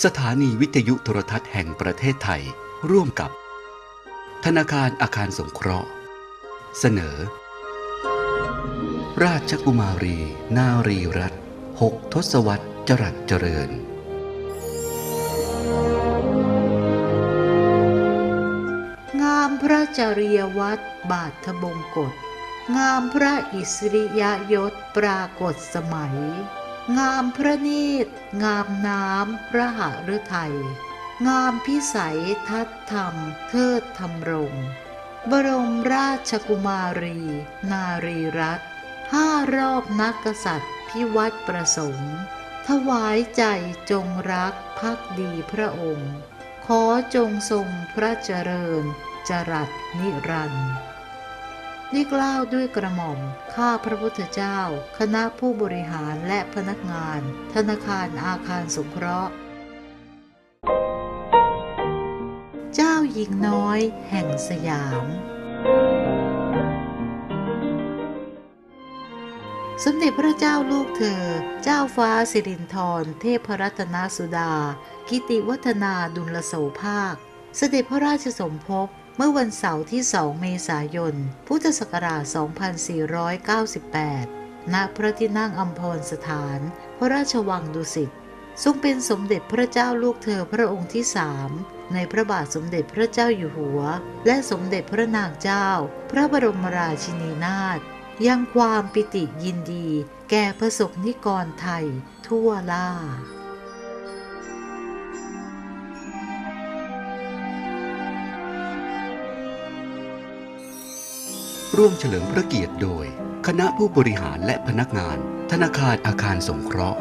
สถานีวิทยุโทรทัศน์แห่งประเทศไทย ร่วมกับ ธนาคารอาคารสงเคราะห์ เสนอ ราชกุมารี นารีรัตหกทศวรรษจรัสเจริญ งามพระจริยวัตรบาทบงกฎงามพระอิสริยยศปรากฏสมัย งามพระเนตงามน้ำพระหฤทัย งามพิสัยทัดธรรม เทิดธรรมรงบรมราชกุมารี นารีรัตห้ารอบนักกษัตริย์พิวัตรประสงค์ ถวายใจจงรักภักดีพระองค์ ขอจงทรงพระเจริญจรัสนิรันดร์ นี่กล่าวด้วยกระหม่อม ข้าพระพุทธเจ้า คณะผู้บริหารและพนักงาน ธนาคารอาคารสงเคราะห์ เจ้าหญิงน้อยแห่งสยาม สมเด็จพระเจ้าลูกเธอ เจ้าฟ้าสิรินธรเทพรัตนสุดา กิติวัฒนาดุลโสภาค เสด็จพระราชสมภพ เมื่อวันเสาร์ที่ 2 เมษายน พุทธศักราช 2498 ณ พระที่นั่งอัมพรสถาน พระราชวังดุสิต ทรงเป็นสมเด็จพระเจ้าลูกเธอพระองค์ที่สามในพระบาทสมเด็จพระเจ้าอยู่หัว และสมเด็จพระนางเจ้า พระบรมราชินีนาถ ยังความปิติยินดี แก่ประสบนิกรไทยทั่วล่า ร่วมเฉลิมพระเกียรติโดย คณะผู้บริหารและพนักงาน ธนาคารอาคารสงเคราะห์